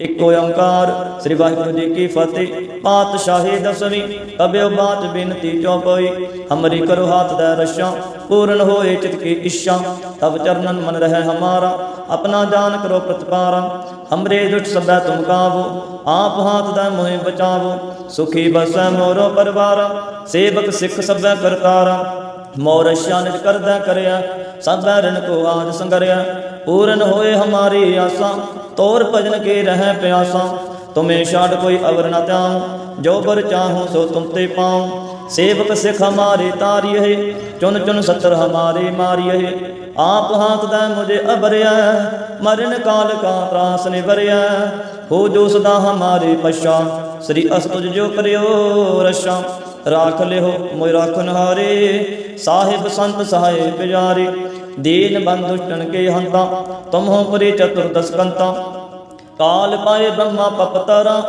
ਇੱਕ ਓੰਕਾਰ, ਸ੍ਰੀ ਵਾਹਿਗੁਰੂ ਜੀ ਕੀ ਫਤਿਹ। ਪਾਤਸ਼ਾਹੀ ਦਸਵੀਂ ਕਬਿਓ ਬਾਤ ਬਿਨਤੀ ਚੌਪਈ। ਹਮਰੀ ਕਰੋ ਹਾਥ ਦਾ ਰਸ਼ਾ, ਪੂਰਨ ਹੋਏ ਚਿਤ ਕੀ ਇੱਛਾ। ਤਬ ਚਰਨਨ ਮਨ ਰਹਿ ਹਮਾਰਾ, ਆਪਣਾ ਜਾਨ ਕਰੋ ਪ੍ਰਤਪਾਰਾ। ਹਮਰੇ ਦੁਟ ਸਭੈ ਤੁਮ ਕਾਵੋ ਆਪ ਹਾਥ ਦਾ ਮੋਹਿ ਬਚਾਵੋ। ਸੁਖੀ ਬਸੈ ਮੋਰੋ ਪਰਵਾਰਾ, ਸੇਵਕ ਸਿੱਖ ਸਭੈ ਕਰਤਾਰਾ। ਮੋਰ ਨਿਜ ਕਰਦਾ ਕਰਿਆ ਸਭੈ ਰਣ ਕੋ ਆਜ ਸੰਗਰਿਆ। ਪੂਰਨ ਹੋਏ ਹਮਾਰੀ ਆਸਾਂ, ਤੋਰ ਭਜਨ ਕੇ ਰਹਿ ਪਿਆਸਾ। ਤੁਮੇ ਛਾੜ ਕੋਈ ਅਵਰ ਨ ਤਿਆਉ ਜੋ ਬਰ ਚਾਹੂੰ ਸੋ ਤੁਮ ਤੇ ਪਾਉ। ਸੇਵਕ ਸਿਖ ਹਮਾਰੇ ਤਾਰੀਏ ਚੁਨ ਚੁਨ ਸਤਰ ਹਮਾਰੇ ਮਾਰੀਏ। ਆਪ ਹਾਥ ਦਾ ਮੁਝੇ ਅਬਰਿਆ ਮਰਨ ਕਾਲ ਕਾ ਤਰਾਸ ਨਿਵਰਿਆ। ਹੋ ਜੋ ਸਦਾ ਹਮਾਰੇ ਪਛਾ, ਸ੍ਰੀ ਅਸਤੁਜ ਜੋ ਕਰਿਓ ਰਸ਼ਾ ਰਾਖ ਲਿਓ, ਮੋਇ ਰਾਖਨ ਹਾਰੇ, ਸਾਹਿਬ ਸੰਤ ਸਹਾਏ ਪਿਆਰੇ ਦੀਨ ਬੰਧੁਸ਼ਟਨ ਕੇ ਹੰਤਾ, ਤੁਮਹੁ ਪਰੀ ਚਤੁਰਦਸ ਕੰਤਾ। ਕਾਲ ਪਾਏ ਬ੍ਰਹਮਾ ਪਪਤਰਾ,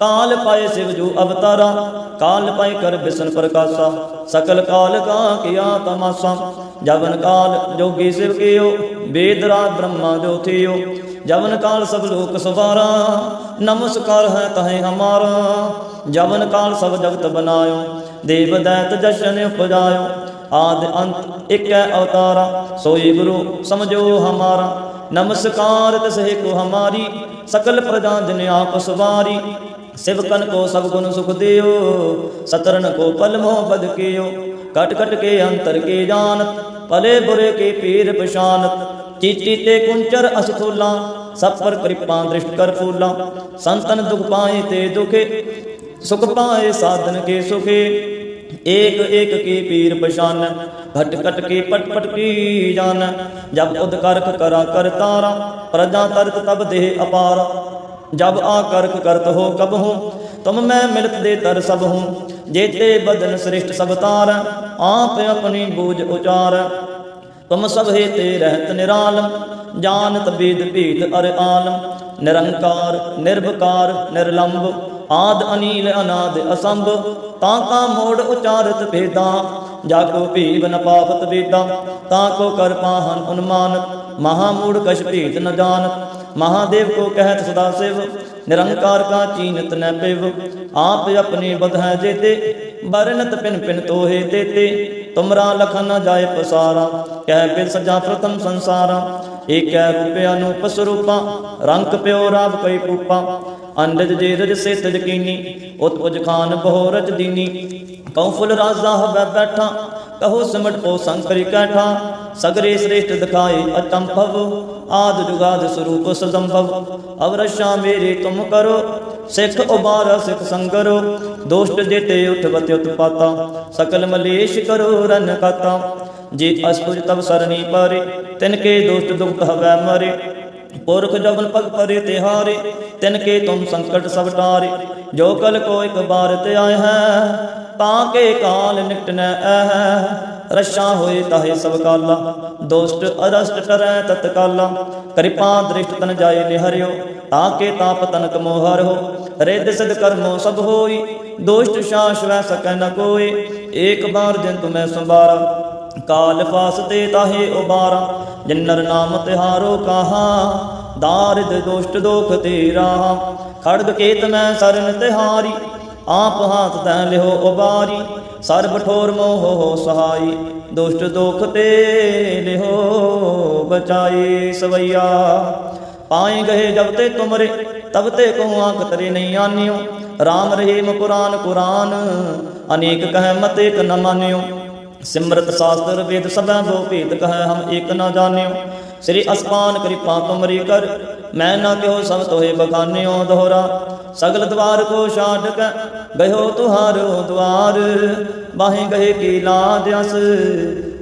ਕਾਲ ਪਾਏ ਸਿਵ ਜੂ ਅਵਤਾਰਾ, ਕਾਲ ਪਾਏ ਕਰ ਬਿਸ਼ਨ ਪ੍ਰਕਾਸ਼ਾ। ਸਕਲ ਕਾਲ ਕਾ ਕੀਆ ਤਮਾਸਾ, ਜਵਨ ਕਾਲ ਜੋਗੀ ਸਿਵ ਕੀਓ, ਵੇਦ ਰਾਜ ਬ੍ਰਹਮਾ ਜੋ ਥਿਓ। ਜਵਨ ਕਾਲ ਸਭ ਲੋਕ ਸਵਾਰਾ, ਨਮਸਕਾਰ ਹੈ ਤਹੇ ਹਮਾਰਾ। ਜਵਨ ਕਾਲ ਸਭ ਜਗਤ ਬਨਾਇਓ, ਦੇਵ ਦੈਤ ਜਸ਼ਨ ਉਪਜਾਇਓ। ਆਦ ਅੰਤ ਇੱਕ ਹੈ ਅਵਤਾਰਾ, ਸੋਈ ਗੁਰੂ ਸਮਝੋ ਹਮਾਰਾ। ਨਮਸਕਾਰ ਤਸਹਿ ਕੋ ਹਮਾਰੀ, ਸਕਲ ਪ੍ਰਜਾ ਜਨ ਆਪ ਸਵਾਰੀ। ਸਿਵਕਨ ਕੋ ਸਭ ਗੁਣ ਸੁਖ ਦਿਓ, ਸਤਰਨ ਕੋ ਪਲ ਮੋਹ ਬਦ ਕੀਓ। ਕਟ ਕਟ ਕੇ ਅੰਤਰ ਕੇ ਜਾਣਤ, ਭਲੇ ਬੁਰੇ ਕੇ ਪੀਰ ਪਛਾਨਤ। ਚੀਚੀ ਤੇ ਕੁੰਚਰ ਅਸਥੂਲਾ ਸਭ ਪਰ ਕਿਰਪਾ ਦ੍ਰਿਸ਼ਟ ਕਰ ਫੂਲਾ। ਸੰਤਨ ਦੁਖ ਪਾਏ ਤੇ ਦੁਖੇ, ਸੁਖ ਪਾਏ ਸਾਧਨ ਕੇ ਸੁਖੇ। ਏਕ ਏਕ ਕੀ ਪੀਰ ਪਛਾਨ, ਘਟ ਘਟ ਕੀ ਪਟ ਪਟ ਕੀ ਜਾਨ। ਜਬ ਉਦ ਕਰਖ ਕਰਾ ਕਰ ਤਾਰਾ, ਪ੍ਰਜਾ ਤਰਤ ਤਬ ਦੇਹ ਅਪਾਰ। ਜਬ ਆ ਕਰਖ ਕਰਤ ਹੋ ਕਬ ਹੂੰ, ਤੁਮ ਮੈਂ ਮਿਲਤ ਦੇ ਤਰ ਸਭ ਹੂੰ। ਜੇਤੇ ਬਦਨ ਸ੍ਰਿਸ਼ਟ ਸਭ ਤਾਰ, ਆਪ ਆਪਣੀ ਬੂਝ ਉਚਾਰ। ਤੁਮ ਸਭ ਤੇ ਰਹਿਤ ਨਿਰਾਲਮ ਜਾਨਤ ਬੇਦ ਭੀਤ ਅਰ ਆਲਮ ਨਿਰੰਕਾਰ ਨਿਰਭਕਾਰ ਨਿਰਲੰਭ ਆਦ ਅਨੀਲ ਅਨਾਦ ਅਸੰਭ। ਤਾਂ ਕਾ ਮੋੜ ਉਚਾਰਤ ਭੇਦਾਂ, ਜਾ ਕੋ ਭੀਵ ਨ ਪਾਵਤ ਤਾਂ ਕੋ ਕਰ ਪਾਹਨ ਉਨਮਾਨਤ ਮਹਾ ਮੂੜ ਕਛ ਭੀਤ ਨ ਜਾਣਤ ਮਹਾਦੇਵ ਕੋ ਕਹਿਤ ਸਦਾ ਸਿਵ, ਨਿਰੰਕਾਰ ਕਾ ਚੀਨਤ ਨ ਪਿਵ। ਆਪ ਆਪਣੀ ਬਧ ਹੈ ਜੇਤੇ ਬਰਨਤ ਪਿਨ ਪਿਨ ਤੋਹੇ ਤੇਤੇ। ਤੁਮਰਾ ਲਖਨ ਨ ਜਾਏ ਪਸਾਰਾ, ਕਹਿ ਬਿਨ ਸਜਾ ਪ੍ਰਤਮ ਸੰਸਾਰਾ। ਏਕੈ ਰੂਪੇ ਅਨੂਪ ਸਰੂਪਾ, ਰੰਗ ਪਿਓ ਰਾਵ ਕਈ ਕੂਪਾ ਅੰਡਜ ਜੇ ਰਜ ਸੇ ਤਜ ਕੀਨੀ ਉਤਪਜ ਖਾਨ ਬਹੁ ਰਜ ਦੀਨੀ ਕਉ ਫੁਲ ਰਾਜ਼ਾ ਹੋਵੇ ਬੈਠਾ, ਕਹੋ ਸਿਮਟ ਪੋ ਸੰਕਰੀ ਕੈਠਾ। ਸਗਰੇ ਸ੍ਰੇਸ਼ਟ ਦਿਖਾਏ ਅਤੰਭਵ ਆਦ ਜੁਗਾਦ ਸਰੂਪ ਸਦੰਭਵ ਅਵਰਸ਼ਾ ਮੇਰੇ ਤੁਮ ਕਰੋ, ਸਿੱਖ ਉਬਾਰਾ ਸਿੱਖ ਸੰਗਰੋ। ਦੋਸ਼ਟ ਜੇਤੇ ਉਠਵਤ ਉਤਪਾਤਾ, ਸਕਲ ਮਲੇਸ਼ ਕਰੋ ਰਨ ਕਾਤਾ। ਜੇ ਅਸਤੁਜ ਤਬ ਸਰਣੀ ਪਾਰੇ, ਤਿਨ ਕੇ ਦੋਸ਼ਟ ਦੁਖਤ ਹਵੈ ਮਰੇ। ਪੁਰਖ ਜਵਨ ਪਗ ਪਰੇ ਤਿਹਾਰੇ, ਤਿਨ ਕੇ ਤੁਮ ਸੰਕਟ ਸਭ ਟਾਰੇ। ਜੋ ਕਲ ਕੋ ਇੱਕ ਬਾਰ ਤੇ ਆਏ ਹੈ, ਤਾਂ ਕੇ ਕਾਲ ਨਿਕਟ ਨ ਐ ਰਸ਼ਾ ਹੋਏ ਤਾਹੇ ਸਭ ਕਾਲਾ ਦੋਸਤ ਅਰਸਟ ਕਰੈ ਤਤਕਾਲਾ ਕਿਰਪਾ ਦ੍ਰਿਸ਼ਟ ਤਨ ਜਾਏ ਨਿਹਰਿਓ, ਤਾਂ ਕੇ ਤਾਪ ਤਨਕ ਮੋਹਰ ਹੋ ਰਿੱਧ ਸਿਧ ਕਰਮੋ ਸਭ ਹੋਈ, ਦੋਸ਼ਟ ਸ਼ਾਸ ਵੈ ਸਕੈ ਨ ਕੋਏ। ਏਕ ਬਾਰ ਜਿਨ ਤੁਮੈ ਸੰਭਾਰਾ, ਕਾਲ ਫਾਸਤੇ ਤਾਹੇ ਉਬਾਰਾ। ਜਿਨਰ ਨਾਮ ਤਿਹਾਰੋ ਕਹਾ, ਦਾਰਿਦ ਦੁਸ਼ਟ ਦੋਖ ਤੇਰਾ ਖੜਗ ਕੇਤ ਮੈਂ ਸਰਨ ਤਿਹਾਰੀ, ਆਪ ਹਾਥ ਤੈ ਲਿਓ ਉਬਾਰੀ, ਸਰਬ ਠੋਰ ਮੋਹ ਹੋ ਸਹਾਈ, ਦੁਸ਼ਟ ਦੋਖ ਤੇ ਲਿਓ ਬਚਾਈ ਸਵਈਆ। ਪਾਏ ਗਏ ਜਬ ਤੇ ਤੁਮਰੇ, ਤਬ ਤੇ ਕੋ ਆਂਖ ਤਰੇ ਨਹੀਂ ਆਨਿਓ RAM ਰਹੀਮ ਪੁਰਾਨ ਕੁਰਾਨ, ਅਨੇਕ ਕਹਿ ਮਤ ਇੱਕ ਨ ਮਾਨਿਓ। ਸਿਮਰਤ ਸਾਸਤਰ ਵੇਦ ਸਭੈ ਬੋ ਭੇਦ ਕਹੈ ਹਮ ਏਕ ਨਾ ਜਾਣਿਓ। ਸ੍ਰੀ ਅਸਮਾਨ ਕਿਰਪਾ ਤੁਮਰੀ ਕਰ, ਮੈਂ ਨਾ ਕਿਉ ਸਭ ਤੋਏ ਬਖਾਨਿਓ ਦੋਹਰਾ। ਸਗਲ ਦਵਾਰ ਕੋ ਛਾੜ ਗਇਓ ਤੁਹਾਰੋ ਦਵਾਰ ਬਾਹੇ ਗਏ ਕੀ ਲਾਜ ਅਸ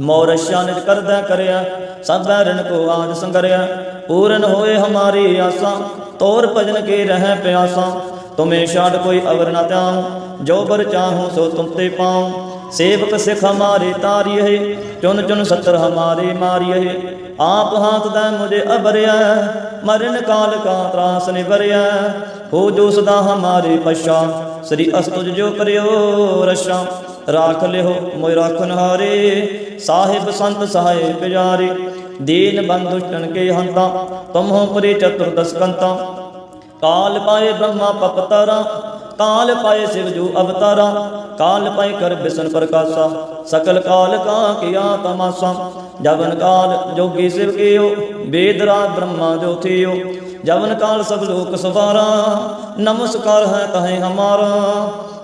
ਮੋਰਸ਼ਾ ਨਿਜ ਕਰਦਾ ਕਰਿਆ ਸਭੈ ਰਣ ਕੋ ਆਜ ਸੰਗਰਿਆ। ਪੂਰਨ ਹੋਏ ਹਮਾਰੀ ਆਸਾਂ, ਤੋਰ ਭਜਨ ਕੇ ਰਹਿ ਪਿਆਸਾ। ਤੁਮੇ ਛਾੜ ਕੋਈ ਅਵਰ ਨਾ ਤਿਆਉ ਜੋ ਬਰ ਚਾਹੂੰ ਸੋ ਤੁਮ ਤੇ ਪਾਉ। ਸੇਵਕ ਸਿਖ ਹਮਾਰੇ ਤਾਰੀਏ, ਚੁਨ ਚੁਨ ਸਤਰ ਹਮਾਰੇ ਮਾਰੀਏ। ਆਪ ਹਾਥ ਦਾ ਮੁਝੇ ਅਬਰਿਆ, ਮਰਨ ਕਾਲ ਕਾ ਤਰਾਸ ਨਿਵਰਿਆ। ਹੋ ਜੋ ਸਦਾ ਹਮਾਰੇ ਪਛਾ ਸ੍ਰੀ ਅਸਤੁਜ ਜੋ ਕਰਿਓ ਰਸ਼ਾ ਰਾਖ ਲਿਓ, ਮੋਇ ਰਾਖਨ ਹਾਰੇ ਸਾਹਿਬ ਸੰਤ ਸਹਾਏ ਪਿਆਰੇ, ਦੀਨ ਬੰਧੁਸ਼ਟਨ ਕੇ ਹੰਤਾ, ਤੁਮਹੁ ਪਰੇ ਚਤੁਰਦਸ ਕੰਤਾ। ਕਾਲ ਪਾਏ ਬ੍ਰਹਮਾ ਪਪਤਰਾ ਕਾਲ ਪਾਏ ਸਿਵ ਜੋ ਅਵਤਾਰਾ। ਕਾਲ ਪਾਏ ਕਰ ਬਿਸਨ ਪ੍ਰਕਾਸ਼ਾ, ਸਕਲ ਕਾਲ ਕਾ ਕੀਆ ਤਮਾਸਾ। ਜਵਨ ਕਾਲ ਜੋਗੀ ਸਿਵ ਕੀਓ, ਵੇਦ ਰਾਜ ਬ੍ਰਹਮਾ ਜੋ ਥਿਓ। ਜਵਨ ਕਾਲ ਸਭ ਲੋਕ ਸਵਾਰਾ, ਨਮਸਕਾਰ ਹੈ ਕਹੇ ਹਮਾਰਾ।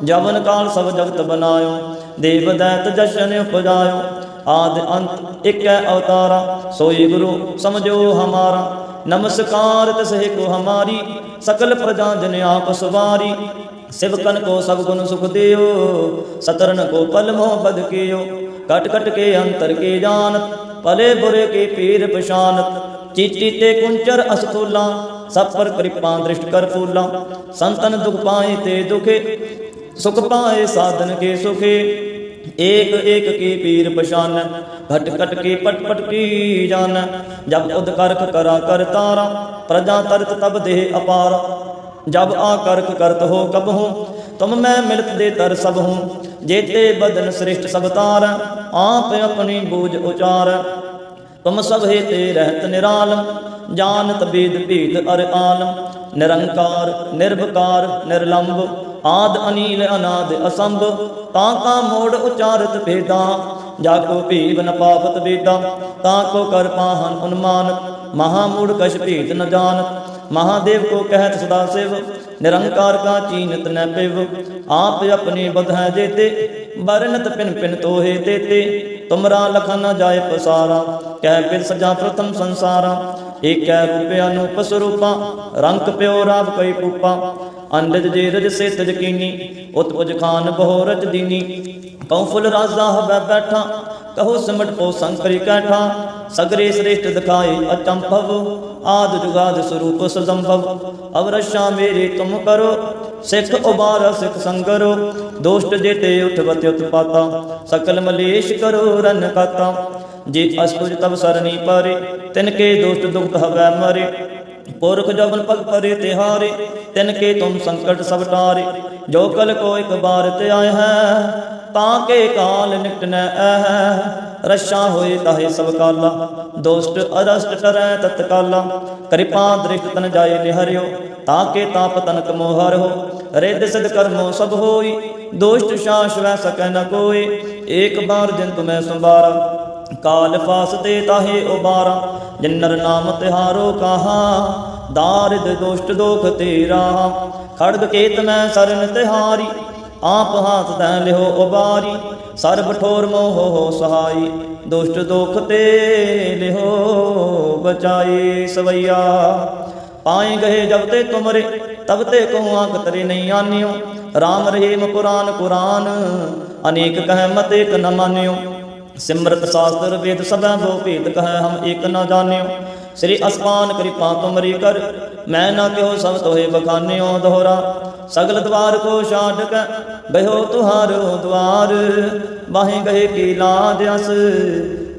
ਜਵਨ ਕਾਲ ਸਭ ਜਗਤ ਬਨਾਇਓ, ਦੇਵ ਦੈਤ ਜਸ਼ਨ ਉਪਜਾਇਓ। ਆਦ ਅੰਤ ਇਕ ਅਵਤਾਰਾ, ਸੋਈ ਗੁਰੂ ਸਮਝੋ ਹਮਾਰਾ। ਨਮਸਕਾਰ ਤਸਹਿ ਕੋ ਹਮਾਰੀ, ਸਕਲ ਪ੍ਰਜਾ ਜਨ ਆਪ ਸਵਾਰੀ। ਸਿਵਕਨ ਕੋ ਸਭ ਗੁਣ ਸੁਖ ਦਿਓ, ਸਤਰਨ ਕੋ ਪਲ ਮੋਹ ਬਦ ਕੀਓ। ਕਟ ਕਟ ਕੇ ਅੰਤਰ ਕੇ ਜਾਣਤ, ਭਲੇ ਬੁਰੇ ਕੇ ਪੀਰ ਪਛਾਨਤ। ਚੀਤੀ ਤੇ ਕੁੰਚਰ ਅਸਤੂਲਾ ਸਭ ਪਰ ਕਿਰਪਾ ਦ੍ਰਿਸ਼ਟ ਕਰ ਫੂਲਾ। ਸੰਤਨ ਦੁਖ ਪਾਏ ਤੇ ਦੁਖੇ ਸੁਖ ਪਾਏ ਸਾਧਨ ਕੇ ਸੁਖੇ। ਏਕ ਏਕ ਕੀ ਪੀਰ ਪਛਾਨ, ਘਟ ਘਟ ਕੇ ਪਟ ਪਟ ਕੀ ਜਾਨ। ਜਬ ਉਦ ਕਰਖ ਕਰਾ ਕਰ ਤਾਰਾ, ਪ੍ਰਜਾ ਤਰਤ ਤਬ ਦੇਹ ਅਪਾਰ। ਜਬ ਆ ਕਰਖ ਕਰਤ ਹੋ ਕਬ ਹੋ, ਤੁਮ ਮੈਂ ਮਿਲਤ ਦੇ ਤਰ ਸਭ ਹੂੰ। ਜੇਤੇ ਬਦਨ ਸ੍ਰਿਸ਼ਟ ਸਭ ਤਾਰ, ਆਪ ਆਪਣੀ ਬੂਝ ਉਚਾਰ। ਤੁਮ ਸਭ ਤੇ ਰਹਿਤ ਨਿਰਾਲਮ ਜਾਣਤ ਬੇਦ ਭੇਦ ਅਰ ਆਲਮ ਨਿਰੰਕਾਰ ਨਿਰਭਕਾਰ ਨਿਰਲੰਭ ਆਦ ਅਨੀਲ ਅਨਾਦ ਅਸੰਭ, ਤਾਂ ਕਾ ਮੋੜ ਉਚਾਰਤ ਭੇਦਾ, ਜਾ ਕੋ ਭੀਵ ਨ ਪਾਪਤ ਵੇਦਾ, ਤਾਂ ਕੋ ਕਰ ਪਾਹਨ ਉਨਮਾਨ, ਮਹਾ ਮੂੜ ਕਛ ਭੇਦ ਨ ਜਾਣਤ ਮਹਾਦੇਵ ਕੋ ਕਹਿਤ ਸਦਾ ਸਿਵ, ਨਿਰੰਕਾਰ ਕਾ ਚੀਨਤ ਨ ਪਿਵ। ਆਪ ਆਪਣੀ ਬਧੈ ਜੇਤੇ ਬਰਨਤ ਪਿਨ ਪਿਨ ਤੋਹੇ ਤੇਤੇ। ਤੁਮਰਾ ਲਖਨ ਨ ਜਾਏ ਪਸਾਰਾ, ਕਹਿ ਫਿਰ ਸਜਾ ਪ੍ਰਥਮ ਸੰਸਾਰਾ। ਏਕੈ ਰੂਪਿ ਅਨੂਪ ਸਰੂਪਾ, ਰੰਗ ਪਿਓ ਰਾਵ ਕਈ ਪੂਪਾ ਅੰਡਜ ਜੇ ਰਜ ਸੇ ਤਜ ਕੀਨੀ ਉਤਪਜ ਖਾਨ ਬਹੁ ਰਜ ਦੀਨੀ। ਕਉ ਫੁੱਲ ਰਾਜ਼ਾ ਹਬੈ ਬੈਠਾ, ਕਹੋ ਸਿਮਟ ਪੋ ਸੰਕਰੀ ਕੈਠਾ। ਸਗਰੇ ਸ੍ਰੇਸ਼ਟ ਦਿਖਾਏ ਅਚੰਭਵ, ਆਦ ਜੁਗਾਦ ਸਰੂਪ ਸਜੰਭਵ। ਅਵਰਸ਼ਾ ਮੇਰੇ ਤੁਮ ਕਰੋ, ਸਿੱਖ ਉਬਾਰ ਸਿੱਖ ਸੰਗਰੋ। ਦੋਸ਼ਟ ਜੇਤੇ ਉਠਵਤ ਉਤਪਾਤਾ, ਸਕਲ ਮਲੇਸ਼ ਕਰੋ ਰਨ ਕਾਤਾ। ਜੇ ਅਸਤੁਜ ਤਬ ਸਰਨੀ ਪਾਰੇ, ਤਿਨ ਕੇ ਦੋਸ਼ਟ ਦੁਖਤ ਹਵੈ ਮਰੇ। ਪੁਰਖ ਜਵਨ ਪਗ ਪਰੇ ਤਿਹਾਰੇ ਤਿਨ ਕੇ ਤੁਮ ਸੰਕਟ ਸਭ ਟਾਰੇ, ਜੋ ਕਲ ਕੋ ਇੱਕ ਬਾਰ ਤੇ ਆਏ ਹੈ, ਤਾਂ ਕੇ ਕਾਲ ਨਿਕਟ ਨ ਐ ਰਸ਼ਾ ਹੋਏ ਤਾਹੇ ਸਭ ਕਾਲਾ ਦੋਸਤ ਅਰਸਟ ਕਰੈ ਤਤਕਾਲਾ ਕਿਰਪਾ ਦ੍ਰਿਸ਼ਟ ਤਨ ਜਾਏ ਨਿਹਰਿਓ, ਤਾਂ ਕੇ ਤਾਪ ਤਨਕ ਮੋਹਰ ਹੋ, ਰਿੱਧ ਸਿਧ ਕਰਮੋ ਸਭ ਹੋਈ, ਦੋਸ਼ਟ ਸ਼ਾਸ ਵੈ ਸਕੈ ਨ ਕੋਏ, ਏਕ ਬਾਰ ਜਿਨ ਤੁਮੈ ਸੰਭਾਰਾ, ਕਾਲ ਫਾਸ ਤੇ ਤਾਹੇ ਉਬਾਰਾ, ਜਿਨਰ ਨਾਮ ਤਿਹਾਰੋ ਕਹਾ ਦਾਰਿਦ ਦੁਸ਼ਟ ਦੋਖ ਤੇਰਾ ਖੜਗ ਕੇਤ ਮੈਂ ਸਰਨ ਤਿਹਾਰੀ ਆਪ ਹਾਥ ਤੈ ਲਿਓ ਉਬਾਰੀ ਸਰਬ ਠੋਰ ਮੋਹ ਹੋ ਸਹਾਈ ਦੁਸ਼ਟ ਦੋਖ ਤੇ ਲਿਓ ਬਚਾਈ ਸਵਈਆ ਪਾਏ ਗਏ ਜਬ ਤੇ ਤੁਮਰੇ ਤਬ ਤੇ ਕਹੂੰ ਆਂਕ ਤਰੇ ਨਹੀਂ ਆਨਿਓ RAM ਰਹੀਮ ਕੁਰਾਨ ਕੁਰਾਨ ਅਨੇਕ ਕਹਿ ਮਤ ਏਕ ਨ ਮਾਨਿਓ ਸਿਮਰਤ ਸਾਸਤਰ ਵੇਦ ਸਭੈ ਬੋ ਭੇਦ ਕਹਿ ਹਮ ਏਕ ਨ ਜਾਣਿਓ ਸ੍ਰੀ ਅਸਮਾਨ ਕਿਰਪਾ ਤੁਮਰੀ ਕਰ। ਮੈਂ ਨਾ ਕਿਉ ਸਭ ਤੋਹੇ ਬਖਾਨਿਓ ਦੋਹਰਾ। ਸਗਲ ਦਵਾਰ ਕੋ ਛਾੜ ਕੇ ਗਇਓ ਤੁਹਾਰੋ ਦਵਾਰ ਬਾਹੇ ਗਏ ਕੀ ਲਾਜ ਅਸ।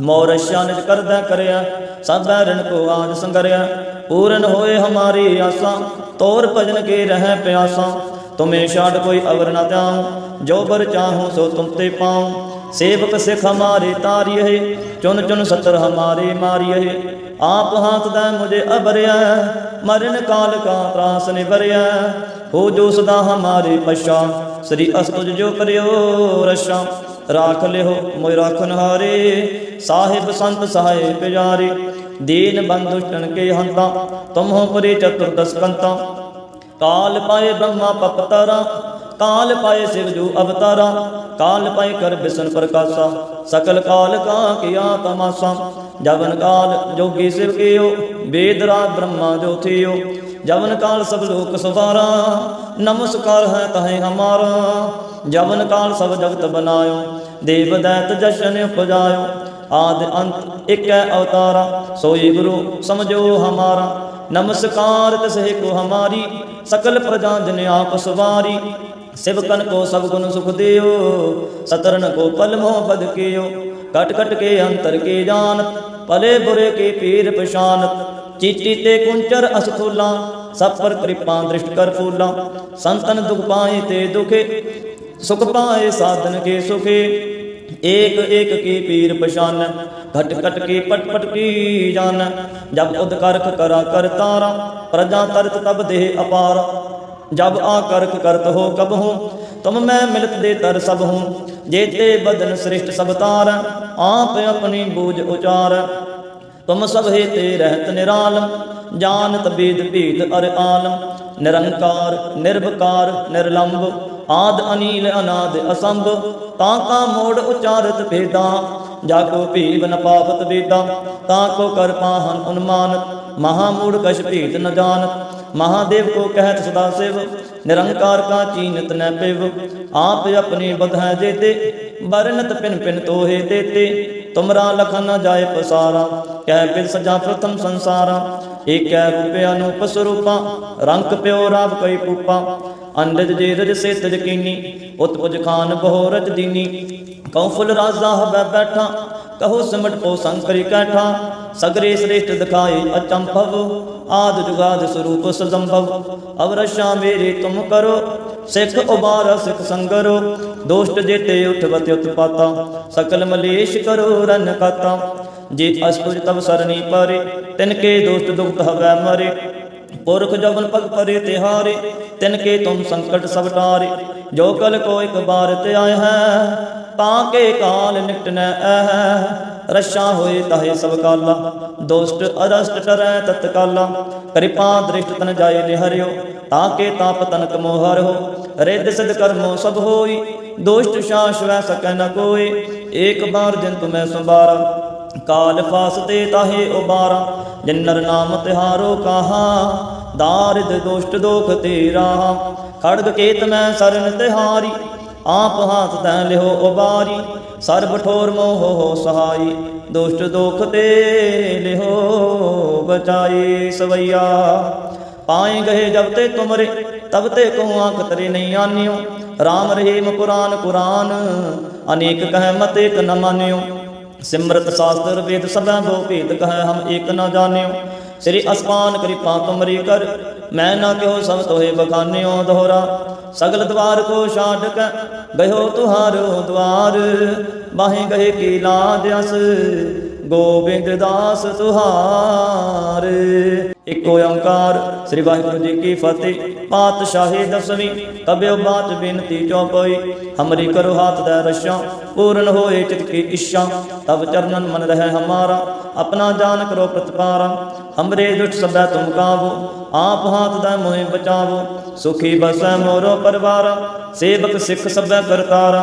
ਮੋਰ ਨਿਜ ਕਰਦਾ ਕਰਿਆ ਸਭੈ ਰਣ ਕੋ ਆਜ ਸੰਗਰਿਆ। ਪੂਰਨ ਹੋਏ ਹਮਾਰੀ ਆਸਾਂ, ਤੋਰ ਭਜਨ ਕੇ ਰਹਿ ਪਿਆਸਾ। ਤੁਮੇ ਛਾੜ ਕੋਈ ਅਵਰ ਨਾ ਜਾਉ, ਜੋ ਬਰ ਚਾਹੂੰ ਸੋ ਤੁਮ ਤੇ ਪਾਉ। ਸੇਵਕ ਸਿਖ ਹਮਾਰੇ ਤਾਰੀਏ ਚੁਨ ਚੁਨ ਸਤਰ ਹਮਾਰੇ ਮਾਰੀਏ। ਆਪ ਹਾਥ ਦਾ ਮੁਝੇ ਅਬਰਿਆ ਮਰਨ ਕਾਲ ਕਾ ਤਰਾਸ ਨਿਵਰਿਆ। ਹੋ ਜੋ ਸਦਾ ਹਮਾਰੇ ਪਛਾ ਸ੍ਰੀ ਅਸਤੁਜ ਜੋ ਕਰਿਓ ਰਸ਼ਾ ਰਾਖ ਲਿਓ ਮੋਇ ਰਾਖਨ ਹਾਰੇ ਸਾਹਿਬ ਸੰਤ ਸਹਾਇ ਪਿਆਰੇ, ਦੀਨ ਬੰਦੁਸ਼ਟਨ ਕੇ ਹੰਤਾ, ਤੁਮਹੁ ਪਰੇ ਚਤੁਰ ਦਸਕੰਤਾ। ਕਾਲ ਪਾਏ ਬ੍ਰਹਮਾ ਪਪਤਰਾ ਕਾਲ ਪਾਏ ਸਿਵਜੂ ਅਵਤਾਰਾ, ਕਾਲ ਪਾਏ ਕਰ ਬਿਸਨ ਪ੍ਰਕਾਸ਼ਾ, ਸਕਲ ਕਾਲ ਕਾ ਕਿਆ ਤਮਾਸਾ। ਜਵਨ ਕਾਲ ਜੋਗੀ ਸਿਵ ਕੀਓ, ਵੇਦ ਬ੍ਰਹਮਾ ਜੋਥਿਓ ਜਵਨ ਕਾਲ ਸਭ ਲੋਕ ਸਵਾਰਾ, ਨਮਸਕਾਰ ਹੈ ਤਹੇ ਹਮਾਰਾ। ਜਵਨ ਕਾਲ ਸਭ ਜਗਤ ਬਨਾਇਓ ਦੇਵ ਦੈਤ ਜਸ਼ਨ ਖੁਜਾਇਓ ਆਦ ਅੰਤ ਇੱਕ ਹੈ ਅਵਤਾਰਾ, ਸੋਈ ਗੁਰੂ ਸਮਝੋ ਹਮਾਰਾ। ਨਮਸਕਾਰ ਤਸਹਿ ਕੋ ਹਮਾਰੀ, ਸਕਲ ਪ੍ਰਜਾ ਜਨ ਆਪ ਸਵਾਰੀ। ਸਿਵਕਨ ਕੋ ਸਭ ਗੁਣ ਸੁਖ ਦਿਓ, ਸਤਰਨ ਕੋ ਪਲ ਮੋਹ ਬਦ ਕਿਓ। ਕਟ ਕਟ ਕੇ ਅੰਤਰ ਕੇ ਜਾਣਤ, ਭਲੇ ਬੁਰੇ ਕੇ ਪੀਰ ਪਛਾਨਤ। ਚੀਟੀ ਤੇ ਕੁੰਚਰ ਅਸਥੂਲਾ ਸਭ ਪਰ ਕਿਰਪਾ ਦ੍ਰਿਸ਼ਟ ਕਰ ਫੂਲਾ। ਸੰਤਨ ਦੁਖ ਪਾਏ ਤੇ ਦੁਖੇ ਸੁਖ ਪਾਏ ਸਾਧਨ ਕੇ ਸੁਖੇ, ਏਕ ਏਕ ਕੀ ਪੀਰ ਪਛਾਨ, ਘਟ ਘਟ ਕੀ ਪਟ ਪਟ ਕੀ ਜਾਨ, ਜਬ ਉਦ ਕਰਖ ਕਰਾ ਕਰ ਤਾਰਾ, ਪ੍ਰਜਾ ਤਰਤ ਤਬ ਦੇਹ ਅਪਾਰ। ਜਬ ਆ ਕਰਖ ਕਰਤ ਹੋ ਕਬ ਹੋ, ਤੁਮ ਮੈਂ ਮਿਲਤ ਦੇ ਤਰ ਸਭ ਹੂੰ, ਜੇਤੇ ਬਦਨ ਸ੍ਰਿਸ਼ਟ ਸਭ ਤਾਰ, ਆਪ ਆਪਣੀ ਬੂਝ ਉਚਾਰ। ਤੁਮ ਸਭ ਤੇ ਰਹਿਤ ਨਿਰਾਲਮ ਜਾਨ ਤਬੀਦ ਭੀਤ ਅਰ ਆਲਮ ਨਿਰੰਕਾਰ ਨਿਰਭਕਾਰ ਨਿਰਲੰਭ ਆਦ ਅਨੀਲ ਅਨਾਦ ਅਸੰਭ, ਤਾਂ ਕਾ ਮੋੜ ਉਚਾਰਤ ਭੇਦਾ, ਜਾ ਕੋ ਭੀਵ ਨ ਪਾਪਤ ਵੇਦਾ, ਤਾਂ ਕੋ ਕਰ ਪਾਹਨ ਉਨਮਾਨ, ਮਹਾ ਮੂੜ ਕਛ ਭੇਦ ਨ ਜਾਣਤ ਮਹਾਦੇਵ ਕੋ ਕਹਿਤ ਸਦਾ ਸਿਵ, ਨਿਰੰਕਾਰ ਕਾ ਚੀਨਤ ਨੈ ਪਿਵ। ਆਪ ਆਪਣੇ ਬਧੈ ਜੇਤੇ ਬਰਨਤ ਪਿਨ ਪਿਨ ਤੋਹੇ ਦੇਤੇ ਤੁਮਰਾ ਲਖ ਨ ਜਾਏ ਪਸਾਰਾ, ਕਹਿ ਬਿਲ ਸਜਾ ਪ੍ਰਥਮ ਸੰਸਾਰਾ। ਏਕੈ ਰੂਪੇ ਅਨੂਪ ਸਰੂਪਾ ਪਿਓ ਰਾਵ ਕਈ ਪੂਪਾ। ਅੰਦਜ ਜੇ ਰਜ ਸੇ ਤਜ ਉਤ ਪੁਜ ਖਾਨ ਬਹੁ ਦੀਨੀ ਕਉ ਫੁਲ ਰਾਜ਼ਾ ਹਬੈ ਬੈਠਾ, ਕਹੋ ਸਮਟ ਪੋ ਸੰਕਰਿ ਕੈਠਾ। ਸਗਰੇ ਸ੍ਰੇਸ਼ਟ ਦਿਖਾਏ ਅਚੰਭਵ, ਆਦ ਜੁਗਾਦ ਸਰੂਪ ਸਜੰਭਵ। ਅਵਰਸ਼ਾ ਮੇਰੇ ਤੁਮ ਕਰੋ, ਸਿੱਖ ਉਬਾਰ ਸਿੱਖ ਸੰਗਰੋ। ਦੋਸ਼ਟ ਉਠ ਉਠਵਤ ਉਤਪਾਤਾ, ਸਕਲ ਮਲੇਸ਼ ਕਰੋ ਰਨ ਕਾਤਾ ਜੇ ਅਸਤੁਜ ਤਬ ਸਰਨੀ ਪਰੇ, ਤਿਨ ਕੇ ਦੋਸਤ ਦੁਖਤ ਹਵੈ ਮਰੇ। ਪੁਰਖ ਜਵਨ ਪਗ ਪਰੇ ਤਿਹਾਰੇ ਤਿਨ ਕੇ ਤੁਮ ਸੰਕਟ ਸਭ ਟਾਰੇ, ਜੋ ਕਲ ਕੋ ਇਕ ਬਾਰ ਤੇ ਆਇ ਹੈ, ਤਾਂ ਕੇ ਕਾਲ ਨਿਕਟ ਨੈ ਐ ਰਸ਼ਾ ਹੋਏ ਤਹੇ ਸਭ ਕਾਲਾ ਦੋਸਤ ਅਰਸਟ ਟਰੈ ਤਤ ਕਾਲਾ, ਕਿਰਪਾ ਦ੍ਰਿਸ਼ਟ ਤਨ ਜਾਏ ਨਿਹਰਿਓ, ਤਾਂ ਕੇ ਤਾਪ ਤਨਕ ਮੋਹਰ ਹੋ ਰਿੱਧ ਸਿਧ ਕਰਮੋ ਸਭ ਹੋਈ ਦੋਸਤ ਸ਼ਾਸ਼ਵੈ ਸਕੈ ਨ ਕੋਏ, ਏਕ ਬਾਰ ਜਿਨ ਤੁਮੈ ਸੰਭਾਰਾ, ਕਾਲ ਫਾਸਤੇ ਤਾਹੇ ਉਬਾਰਾ ਜਿਨ ਨਰ ਨਾਮ ਤਿਹਾਰੋ ਕਾਹਾ ਦਾਰਿਦ ਦੁਸ਼ਟ ਦੋਖ ਤੇਰਾ ਖੜਗ ਕੇਤ ਮੈਂ ਸਰਨ ਤਿਹਾਰੀ ਆਪ ਹਾਥ ਤੈ ਲਿਓ ਉਬਾਰੀ ਸਰਬ ਠੋਰ ਮੋਹ ਹੋ ਸਹਾਈ ਦੁਸ਼ਟ ਦੋਖ ਤੇ ਲਿਓ ਬਚਾਈ ਸਵਈਆ ਪਾਏ ਗਏ ਜਬ ਤੇ ਤੁਮਰੇ ਤਬ ਤੇ ਕਉ ਆਂਖ ਤਰੇ ਨਹੀਂ ਆਨਿਓ RAM ਰਹੀਮ ਕੁਰਾਨ ਕੁਰਾਨ ਅਨੇਕ ਕਹਿ ਮਤ ਇਕ ਨ ਮਾਨਿਓ ਸਿਮਰਤ ਸਾਸਤਰ ਵੇਦ ਸਭਾ ਗੋ ਭੇਦ ਕਹੈ ਹਮ ਏਕ ਨ ਜਾਣਿਓ ਸ੍ਰੀ ਅਸਮਾਨ ਕਿਰਪਾ ਤੁਮਰੀ ਕਰ, ਮੈਂ ਨਾ ਕਿਉ ਸਭ ਤੋਹੇ ਬਖਾਨਿਓ ਦੋਹਰਾ, ਸਗਲ ਦਵਾਰ ਕੋ ਛਾੜ ਗਇਓ ਤੁਹਾਰੋ ਦਵਾਰ। ਬਾਹੇ ਗਏ ਕੀ ਲਾਜ ਅਸ, ਗੋਬਿੰਦ ਦਾਸ ਤੁਹਾਰ। ਇਕ ਓੰਕਾਰ, ਸ੍ਰੀ ਵਾਹਿਗੁਰੂ ਜੀ ਕੀ ਫਤਿਹ। ਪਾਤਸ਼ਾਹੀ ਦਸਵੀਂ ਕਬਿਓ ਬਾਤ ਬੇਨਤੀ ਚੌਪਈ ਹਮਰੀ ਕਰੋ ਹਾਥ ਦਾ ਰਸ਼ਾ, ਪੂਰਨ ਹੋਏ ਚਿਤ ਕੀ ਇੱਛਾ। ਤਬ ਚਰਨਨ ਮਨ ਰਹਿ ਹਮਾਰਾ, ਆਪਣਾ ਜਾਨ ਕਰੋ ਪ੍ਰਤਪਾਰਾ। ਹਮਰੇ ਦੁष्ट ਸਭੈ ਤੁਮ ਕਾਵੋ ਆਪ ਹਾਥ ਦਾ ਮੋਹਿ ਬਚਾਵੋ, ਸੁਖੀ ਬਸੈ ਮੋਰੋ ਪਰਵਾਰਾ, ਸੇਵਕ ਸਿੱਖ ਸਭੈ ਕਰਤਾਰਾ।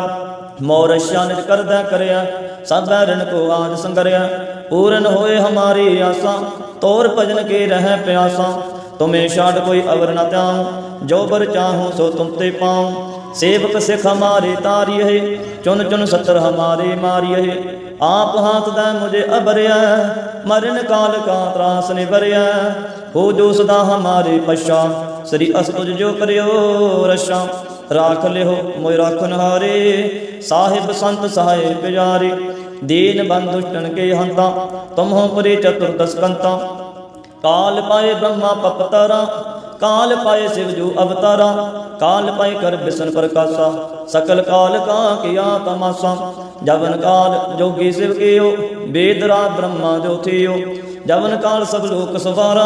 ਮੋਰ ਨਿਜ ਕਰਦਾ ਕਰਿਆ ਸਭੈ ਰਣ ਕੋ ਆਜ ਸੰਗਰਿਆ। ਪੂਰਨ ਹੋਏ ਹਮਾਰੀ ਆਸਾਂ, ਤੋਰ ਭਜਨ ਕੇ ਰਹਿ ਪਿਆਸਾਂ। ਤੁਮੇ ਛਾੜ ਕੋਈ ਅਵਰ ਨ ਤਿਆਉ ਜੋ ਬਰ ਚਾਹੂੰ ਸੋ ਤੁਮ ਤੇ ਪਾਉ। ਸੇਵਕ ਸਿਖ ਹਮਾਰੇ ਤਾਰੀਏ ਚੁਨ ਚੁਨ ਸਤਰ ਹਮਾਰੇ ਮਾਰੀਏ। ਆਪ ਹਾਥ ਦਾ ਮੁਝੇ ਅਬਰਿਆ, ਮਰਨ ਕਾਲ ਕਾ ਤਰਾਸ ਨਿਵਰਿਆ। ਹੋ ਜੋ ਸਦਾ ਹਮਾਰੇ ਪਛਾ, ਸ੍ਰੀ ਅਸਤੁਜ ਜੋ ਕਰਿਓ ਰਸ਼ਾ ਰਾਖ ਲਿਓ ਮੋਇ ਰਾਖਨ ਹਾਰੇ ਸਾਹਿਬ ਸੰਤ ਸਹਾਇ ਪਿਆਰੇ ਦੀਨ ਬੰਦੁਸ਼ਟਨ ਕੇ ਹੰਤਾ, ਤੁਮਹੁ ਪਰੇ ਚਤੁਰਦਸ ਕੰਤਾ। ਕਾਲ ਪਾਏ ਬ੍ਰਹਮਾ ਪਪਤਰਾ ਕਾਲ ਪਾਏ ਸਿਵ ਜੋ ਅਵਤਾਰਾ, ਕਾਲ ਪਾਏ ਕਰ ਬਿਸ਼ਨ ਪ੍ਰਕਾਸ਼ਾ। ਸਕਲ ਕਾਲ ਕਾ ਕੀਆ ਤਮਾਸਾ। ਜਵਨ ਕਾਲ ਜੋਗੀ ਸਿਵ ਕੀਓ ਵੇਦ ਰਾਜ ਬ੍ਰਹਮਾ ਜੋ ਥਿਓ। ਜਵਨ ਕਾਲ ਸਭ ਲੋਕ ਸਵਾਰਾ,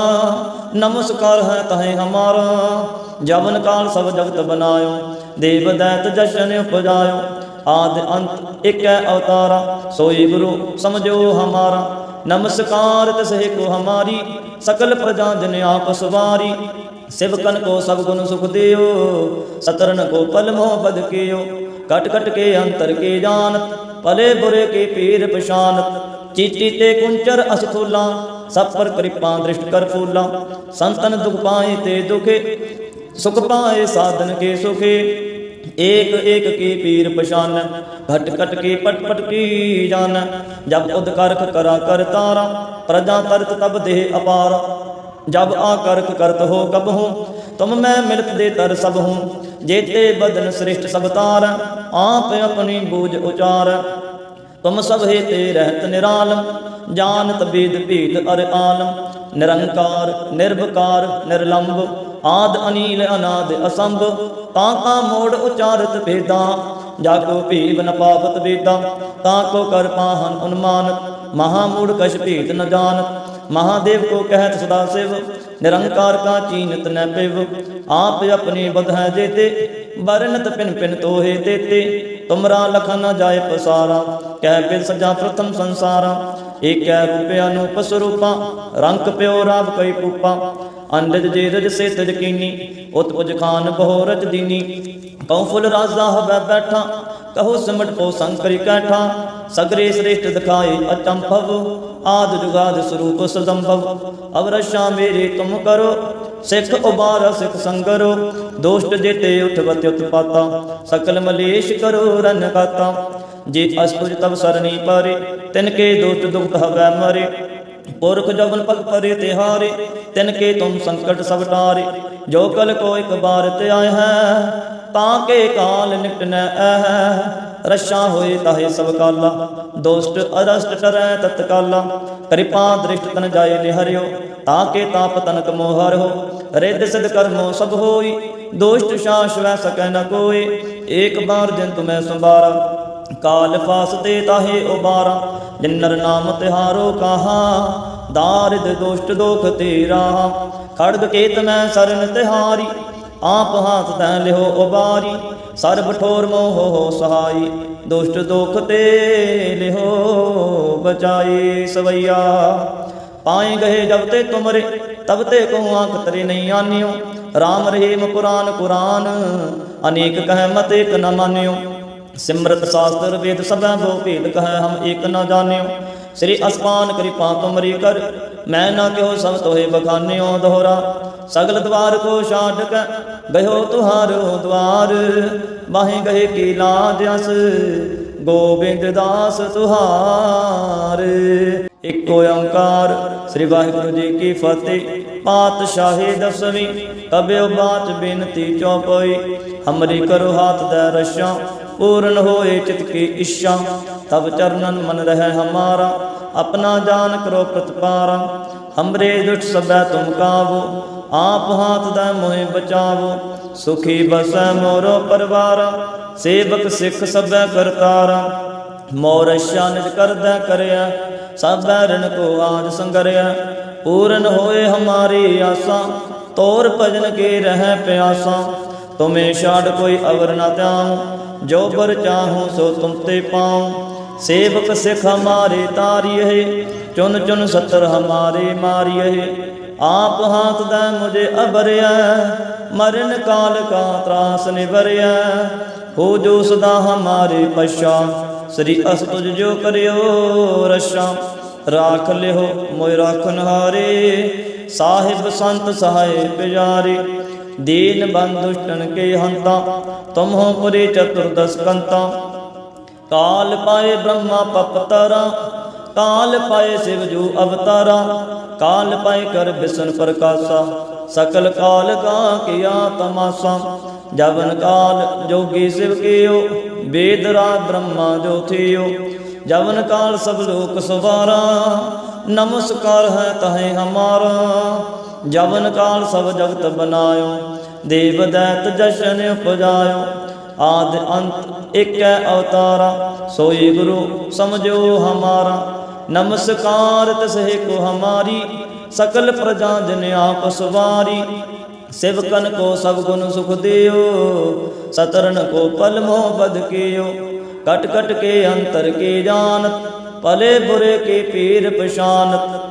ਨਮਸਕਾਰ ਹੈ ਤਹੇ ਹਮਾਰਾ। ਜਵਨ ਕਾਲ ਸਭ ਜਗਤ ਬਨਾਇਓ, ਦੇਵ ਦੈਤ ਜਸ਼ਨ ਉਪਜਾਇਓ। ਆਦ ਅੰਤ ਇੱਕ ਹੈ ਅਵਤਾਰਾ, ਸੋਈ ਗੁਰੂ ਸਮਝੋ ਹਮਾਰਾ। नमस्कार तसहे को हमारी सकल प्रजा जन आप सवारी शिवकन को सब गुण सुख दियो सतरन को पल मोह पद केयो कट कट के अंतर के जानत पले बुरे के पीर पशानत चीटी ते कुंचर असथूला सब पर कृपा दृष्ट कर फूला संतन दुख पाए ते दुखे सुख पाए साधन के सुखे ਏਕ ਏਕ ਕੀ ਪੀਰ ਪਛਾਨ, ਘਟ ਘਟ ਕੀ ਪਟ ਪਟ ਕੀ ਜਾਨ। ਜਬ ਉਦ ਕਰਖ ਕਰਾ ਕਰ ਤਾਰਾ, ਪ੍ਰਜਾ ਤਰਤ ਤਬ ਦੇਹ ਅਪਾਰ। ਜਬ ਆ ਕਰਖ ਕਰਤ ਹੋ ਕਬ ਹੂੰ, ਤੁਮ ਮੈਂ ਮਿਲਤ ਦੇ ਤਰ ਸਭ ਹੂੰ। ਜੇਤੇ ਬਦਨ ਸ੍ਰਿਸ਼ਟ ਸਭ ਤਾਰ, ਆਪ ਆਪਣੀ ਬੂਝ ਉਚਾਰ। ਤੁਮ ਸਭ ਤੇ ਰਹਿਤ ਨਿਰਾਲਮ ਜਾਣਤ ਬੀਦ ਭੀਤ ਅਰ ਆਲਮ। ਨਿਰੰਕਾਰ ਨਿਰਭਕਾਰ ਨਿਰਲੰਭ ਆਦ ਅਨੀਲ ਅਨਾਦ ਅਸੰਭ, ਤਾਂ ਕਾ ਮੋੜ ਉਚਾਰਤ ਭੇਦਾ ਜਾ ਕੋ ਭੀਵ ਨ ਪਾਵਤ ਵੇਦਾ ਤਾਂ ਕੋ ਕਰ ਪਾਹਨ ਉਨਮਾਨ, ਮਹਾ ਮੂੜ ਕਛ ਭੇਦ ਨ ਜਾਣਤ ਮਹਾਦੇਵ ਕੋ ਕਹਿਤ ਸਦਾ ਸਿਵ, ਨਿਰੰਕਾਰ ਕਾ ਚੀਨਤ ਨ ਪਿਵ, ਆਪ ਆਪਣੀ ਬਧੈ ਜੇਤੇ ਬਰਨਤ ਪਿਨ ਪਿਨ ਤੋਹੇ ਤੇਤੇ, ਤੁਮਰਾ ਲਖਨ ਨ ਜਾਏ ਪਸਾਰਾ, ਕਹਿ ਬਿਨ ਸਜਾ ਪ੍ਰਥਮ ਸੰਸਾਰਾ, ਏਕੈ ਰੂਪ ਅਨੂਪ ਸਰੂਪਾ, ਰੰਗ ਪਿਓ ਰਾਵ ਕਈ ਪੂਪਾ ਅਨਲਜ ਜੇ ਰਜ ਸੇ ਤਜਕੀਨੀ ਉਤ ਪੁਜ ਖਾਨ ਬਹੁ ਦੀਨੀ। ਕਉ ਫੁਲ ਰਾਜ਼ਾ ਹੋਵੇ ਬੈਠਾ, ਕਹੋ ਸਿਮਟ ਕੋ ਸੰਕਰਿ ਕੈਠਾ। ਸਗਰੇ ਸ੍ਰੇਸ਼ਟ ਦਿਖਾਏ ਅਚੰਭਵ, ਆਦ ਜੁਗਾਦ ਸਰੂਪ ਸਜੰਭਵ ਅਵਰਸ਼ਾ ਮੇਰੇ ਤੁਮ ਕਰੋ, ਸਿੱਖ ਉਬਾਰ ਸਿੱਖ ਸੰਗਰੋ। ਦੋਸ਼ਟ ਜੇਤੇ ਉਠਵਤ ਉਤਪਾਤਾ, ਸਕਲ ਮਲੇਸ਼ ਕਰੋ ਰਨ ਕਾਤਾ ਜੇ ਅਸਤੁਜ ਤਬ ਸਰਨੀ ਪਾਰੇ, ਤਿਨ ਕੇ ਦੋਸਤ ਦੁਖ ਹਵੈ ਮਰੇ। ਪੁਰਖ ਜਬਨ ਪਗ ਪਰੇ ਤਿਹਾਰੇ ਤਿਨ ਕੇ ਤੁਮ ਸੰਕਟ ਸਭ ਟਾਰੇ। ਜੋ ਕਲ ਕੋ ਇੱਕ ਬਾਰ ਤੇ ਆਏ ਹੈ, ਤਾਂ ਕੇ ਕਾਲ ਨਿਕਟ ਐ ਰਸ਼ਾ ਹੋਏ ਤਾਹੇ ਸਭ ਕਾਲਾ ਦੋਸਤ ਅਰਸਟ ਕਰੈ ਤਤਕਾਲਾ ਕਿਰਪਾ ਦ੍ਰਿਸ਼ਟ ਤਨ ਜਾਏ ਨਿਹਰਿਓ, ਤਾਂ ਕੇ ਤਾਪ ਤਨਕ ਮੋਹਰ ਹੋ ਰਿੱਧ ਸਿਧ ਕਰਮੋ ਸਭ ਹੋਈ ਦੋਸਤ ਸ਼ਾਸ ਵੈ ਸਕੈ ਨ ਕੋਏ। ਏਕ ਬਾਰ ਜਿਨ ਤੁਮੈ ਸੰਭਾਰਾ, ਕਾਲ ਫਾਸ ਤੇ ਤਾਹੇ ਉਬਾਰਾ। ਜਿਨਰ ਨਾਮ ਤਿਹਾਰੋ ਕਹਾ, ਦਾਰਿਦ ਦੁਸ਼ਟ ਦੋਖ ਤੇਰਾ। ਖੜਗ ਕੇਤ ਮੈਂ ਸਰਨ ਤਿਹਾਰੀ, ਆਪ ਹਾਥ ਤੈ ਲਿਓ ਉਬਾਰੀ। ਸਰਬ ਠੋਰ ਮੋਹ ਹੋ ਸਹਾਈ, ਦੁਸ਼ਟ ਦੁਖ ਤੇ ਲਿਓ ਬਚਾਈ ਸਵਈਆ। ਪਾਏ ਗਏ ਜਬ ਤੇ ਤੁਮਰੇ, ਤਬ ਤੇ ਕੋ ਆਂਖ ਤਰੇ ਨਹੀਂ ਆਨਿਓ। RAM ਰਹੀਮ ਕੁਰਾਨ ਕੁਰਾਨ ਅਨੇਕ ਕਹਿ ਮਤ ਇੱਕ ਨ ਮਾਨਿਓ। ਸਿਮਰਤ ਸਾਸਤਰ ਵੇਦ ਸਭਾ ਬੋ ਭੇਦ ਕਹੈ ਹਮ ਏਕ ਨਾ ਜਾਣਿਓ। ਸ੍ਰੀ ਅਸਮਾਨ ਕਿਰਪਾ ਤੁਮਰੀ ਕਰ, ਮੈਂ ਨਾ ਕਿਉ ਸਭ ਤੋਹੇ ਬਖਾਨਿਓ ਦੋਹਰਾ। ਸਗਲ ਦਵਾਰ ਕੋ ਛਾੜ ਗਇਓ ਤੁਹਾਰੋ ਦਵਾਰ। ਬਾਹੇ ਗਏ ਕੀ ਲਾਜ ਅਸ, ਗੋਬਿੰਦ ਦਾਸ ਤੁਹਾਰ। ਇਕ ਓੰਕਾਰ, ਸ੍ਰੀ ਵਾਹਿਗੁਰੂ ਜੀ ਕੀ ਫਤਿਹ। ਪਾਤਸ਼ਾਹੀ ਦਸਵੀਂ ਕਬਿਓ ਬਾਤ ਬਿਨਤੀ ਚੌਪਈ। ਹਮਰੀ ਕਰੋ ਹਾਥ ਦੇ ਰਸ਼ਾਂ ਪੂਰਨ ਹੋਏ ਚਿਤ ਕੀ ਇੱਛਾ ਤਬ ਚਰਨਨ ਮਨ ਰਹਿ ਹਮਾਰਾ, ਆਪਣਾ ਜਾਨ ਕਰੋ ਪ੍ਰਤਪਾਰਾ। ਹਮਰੇ ਦੁਟ ਸਭੈ ਤੁਮ ਕਾਵੋ, ਆਪ ਹਾਥ ਦਾ ਮੋਹਿ ਬਚਾਵੋ। ਸੁਖੀ ਬਸੈ ਮੋਰੋ ਪਰਵਾਰਾ, ਸੇਵਕ ਸਿੱਖ ਸਭੈ ਕਰਤਾਰਾ। ਮੋਰ ਨਿਜ ਕਰਦਾ ਕਰਿਆ, ਸਭੈ ਰਣ ਕੋ ਆਜ ਸੰਗਰਿਆ। ਪੂਰਨ ਹੋਏ ਹਮਾਰੀ ਆਸਾਂ, ਤੋਰ ਭਜਨ ਕੇ ਰਹਿ ਪਿਆਸਾਂ। ਤੁਮੇ ਛਾੜ ਕੋਈ ਅਵਰ ਨਾ ਧਿਆਉ ਜੋ ਬਰ ਚਾਹੂੰ ਸੋ ਤੁਮ ਤੇ ਪਾਉ। ਸੇਵਕ ਸਿੱਖ ਹਮਾਰੇ ਤਾਰੀਏ, ਚੁਨ ਚੁਨ ਸਤਰ ਹਮਾਰੇ ਮਾਰੀਏ। ਆਪ ਹਾਥ ਦਾ ਮੁਝੇ ਅਬਰਿਆ ਮਰਨ ਕਾਲ ਕਾ ਤਰਾਸ ਨਿਵਰਿਆ। ਹੋ ਜੋ ਸਦਾ ਹਮਾਰੇ ਪਛਾ, ਸ੍ਰੀ ਅਸਤੁਜ ਜੋ ਕਰਿਓ ਰਸ਼ਾ ਰਾਖ ਲਿਓ ਮੋਇ ਰਾਖਨ ਹਾਰੇ ਸਾਹਿਬ ਸੰਤ ਸਹਾਏ ਪਿਆਰੇ। ਦੀਨ ਬੰਦੁਸ਼ਟਨ ਕੇ ਹੰਤਾ ਤੁਮ ਹੋ ਪੁਰੀ ਚਤੁਰਦਸ ਕੰਤਾ। ਕਾਲ ਪਾਏ ਬ੍ਰਹਮਾ ਪਪਤਰਾ ਕਾਲ ਪਾਏ ਸਿਵ ਜੂ ਅਵਤਾਰਾ, ਕਾਲ ਪਾਏ ਕਰ ਬਿਸ਼ਨ ਪ੍ਰਕਾਸ਼ਾ। ਸਕਲ ਕਾਲ ਕਾ ਕੀਆ ਤਮਾਸਾ, ਜਵਨ ਕਾਲ ਜੋਗੀ ਸਿਵ ਕੀਓ, ਵੇਦ ਰਾਜ ਬ੍ਰਹਮਾ ਜੋ ਥਿਓ। ਜਵਨ ਕਾਲ ਸਭ ਲੋਕ ਸਵਾਰਾ, ਨਮਸਕਾਰ ਹੈ ਤਹੇ ਹਮਾਰਾ। ਜਵਨ ਕਾਲ ਸਭ ਜਗਤ ਬਨਾਇਓ, ਦੇਵ ਦੈਤ ਜਸ਼ਨ ਉਪਜਾਇਓ ਆਦ ਅੰਤ ਇੱਕ ਅਵਤਾਰਾ, ਸੋਈ ਗੁਰੂ ਸਮਝੋ ਹਮਾਰਾ। ਨਮਸਕਾਰ ਤਸਹਿ ਕੋ ਹਮਾਰੀ, ਸਕਲ ਪ੍ਰਜਾ ਜਨ ਆਪ ਸਵਾਰੀ। ਸਿਵਕਨ ਕੋ ਸਭ ਗੁਣ ਸੁਖ ਦਿਓ ਸਤਰਨ ਕੋ ਪਲ ਮੋਹ ਬਦ ਕੀਓ। ਕਟ ਕਟ ਕੇ ਅੰਤਰ ਕੇ ਜਾਣਤ, ਭਲੇ ਬੁਰੇ ਕੇ ਪੀਰ ਪਛਾਨਤ।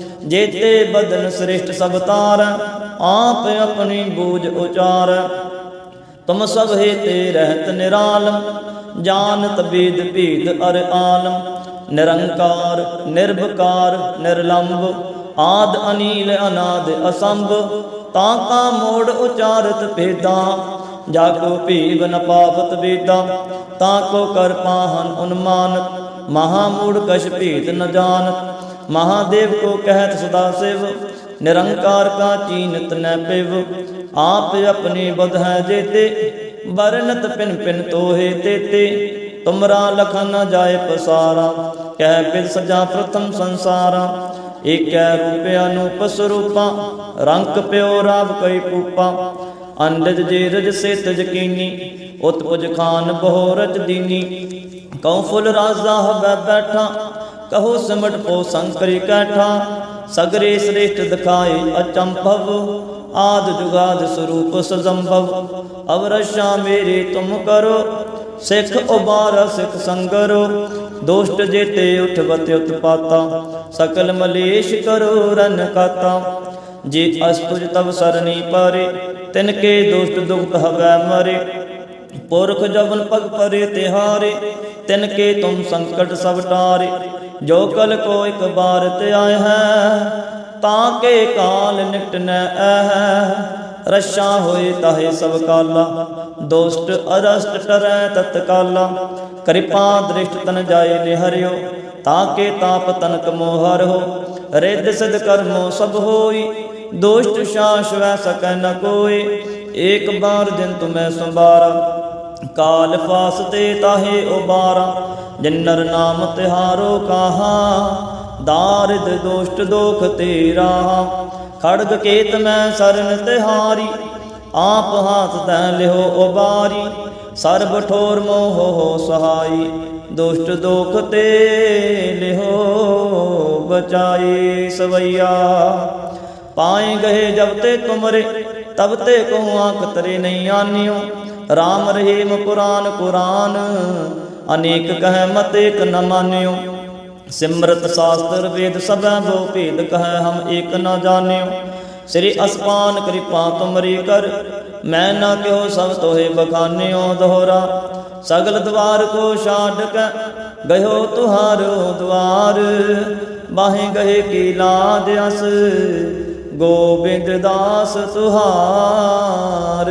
ਜੇਤੇ ਬਦਨ ਸ੍ਰਿਸ਼ਟ ਸਭ ਤਾਰ, ਆਪ ਆਪਣੀ ਬੂਝ ਉਚਾਰ। ਤੁਮ ਸਭ ਤੇ ਰਹਿਤ ਨਿਰਾਲਮ ਜਾਣਤ ਬੀਦ ਭੀਦ ਅਰ ਆਲਮ ਨਿਰੰਕਾਰ, ਨਿਰਭਕਾਰ ਨਿਰਲੰਭ ਆਦ ਅਨੀਲ ਅਨਾਦ ਅਸੰਭ, ਤਾਂ ਕਾ ਮੋੜ ਉਚਾਰਤ ਭੇਦਾ। ਜਾ ਕੋ ਭੀਵ ਨ ਪਾਵਤ ਵੇਦਾਂ, ਤਾਂ ਕੋ ਕਰ ਪਾਹਨ ਉਨਮਾਨਤ ਮਹਾ ਮੂੜ ਕਛ ਭੇਦ ਨ ਜਾਣਤ ਮਹਾਦੇਵ ਕੋ ਕਹਿਤ ਸਦਾ ਸਿਵ, ਨਿਰੰਕਾਰ ਕਾ ਚੀਨਤ ਨ ਪਿਵ। ਆਪ ਆਪਣੀ ਬੁਧ ਹੈ ਜੇਤੇ ਬਰਨਤ ਪਿਨ ਪਿਨ ਤੋਹੇ ਤੇਤੇ। ਤੁਮਰਾ ਲਖਨ ਨ ਜਾਏ ਪਸਾਰਾ, ਕਹਿ ਬਿਦ ਸਜਾ ਪ੍ਰਥਮ ਸੰਸਾਰਾ। ਏਕੈ ਰੂਪ ਅਨੂਪ ਸਰੂਪਾ ਰੰਗ ਪਿਓ ਰਾਵ ਕਈ ਪੂਪਾ। ਅੰਡਜ ਜੇ ਰਜ ਸੇ ਤਜ ਕੀਨੀ ਉਤਪੁਜ ਖਾਨ ਬਹੁ ਰਜ ਦੀਨੀ। ਕਉ ਫੁੱਲ ਰਾਜ਼ਾ ਹਵੈ ਬੈਠਾ ਕਹੋ ਸਿਮਟ ਪੋ ਸੰਕਰੀ ਕੈਠਾ, ਸਗਰੇ ਸ੍ਰੇਸ਼ਟ ਦਿਖਾਏ ਅਚੰਭਵ, ਆਦ ਜੁਗਾਦ ਸਰੂਪ ਸਜੰਭਵ। ਅਵਰਸ਼ਾ ਮੇਰੇ ਤੁਮ ਕਰੋ, ਸਿੱਖ ਉਬਾਰ ਸਿੱਖ ਸੰਗਰੋ, ਦੋਸ਼ਟ ਜੇਤੇ ਉਠਵਤ ਉਤਪਾਤਾ, ਸਕਲ ਮਲੇਸ਼ ਕਰੋ ਰਨ ਕਾਤਾ। ਜੇ ਅਸਤੁਜ ਤਬ ਸਰਨੀ ਪਾਰੇ, ਤਿਨ ਕੇ ਦੋਸ਼ਟ ਦੁਖਤ ਹਵੈ ਮਰੇ। ਪੁਰਖ ਜਵਨ ਪਗ ਪਰੇ ਤਿਹਾਰੇ, ਤਿਨ ਕੇ ਤੁਮ ਸੰਕਟ ਸਭ ਟਾਰੇ, ਜੋ ਕਲ ਕੋ ਇਕ ਬਾਰ ਤੇ ਆਏ ਹੈ, ਤਾਂ ਕੇ ਕਾਲ ਨਿਕਟ ਨ ਐ ਰਸ਼ਾ ਹੋਏ ਤਾਹੇ ਸਭ ਕਾਲਾ ਦੋਸਤ ਅਰਸਟ ਟਰੈ ਤਤਕਾਲਾ, ਕਿਰਪਾ ਦ੍ਰਿਸ਼ਟ ਤਨ ਜਾਏ ਨਿਹਰਿਓ, ਤਾਂ ਕੇ ਤਾਪ ਤਨਕ ਮੋਹਰ ਹੋ, ਰਿੱਧ ਸਿਧ ਕਰਮੋ ਸਭ ਹੋਈ ਦੋਸਤ ਸ਼ਾਸ ਵੈ ਸਕੈ ਨ ਕੋਏ, ਏਕ ਬਾਰ ਦਿਨ ਤੁਮੈ ਸੰਭਾਰਾ ਕਾਲ ਫਾਸਤੇ ਤਾਹੇ ਉਬਾਰਾ, ਜਿਨਰ ਨਾਮ ਤਿਹਾਰੋ ਕਾਹਾ, ਦਾਰਿਦ ਦੋਸ਼ਟ ਦੋਖ ਤੇਰਾ। ਖੜਗ ਕੇਤ ਮੈਂ ਸਰਨ ਤਿਹਾਰੀ, ਆਪ ਹਾਥ ਤੈ ਲਿਓ ਉਬਾਰੀ। ਸਰਬ ਠੋਰ ਮੋਹ ਹੋ ਸਹਾਈ, ਦੁਸ਼ਟ ਦੋਖ ਤੇ ਲਿਓ ਬਚਾਈ ਸਵਈਆ। ਪਾਏ ਗਏ ਜਬ ਤੇ ਤੁਮਰੇ ਤਬ ਤੇ ਕੋ ਆਂਖ ਤਰੇ ਨਹੀਂ ਆਨਿਓ। RAM ਰਹੀਮ ਕੁਰਾਨ ਕੁਰਾਨ, ਅਨੇਕ ਕਹਿ ਮਤ ਏਕ ਨ ਮਾਨਿਓ। ਸਿਮਰਤ ਸਾਸਤਰ ਵੇਦ ਸਭੈ ਬੋ ਭੇਦ ਕਹਿ ਹਮ ਏਕ ਨ ਜਾਣਿਓ। ਸ੍ਰੀ ਅਸਪਾਨ ਕਿਰਪਾ ਤੁਮਰੀ ਕਰ, ਮੈਂ ਨਾ ਕਿਉ ਸਭ ਤੋਹੇ ਬਖਾਨਿਓ ਦੋਹਰਾ। ਸਗਲ ਦਵਾਰ ਕੋ ਛਾੜ ਕੇ, ਗਇਓ ਤੁਹਾਰੋ ਦਵਾਰ ਬਾਹੇ ਗਏ ਕੀ ਲਾਦ ਅਸ, ਗੋਬਿੰਦ ਦਾਸ ਤੁਹਾਰ।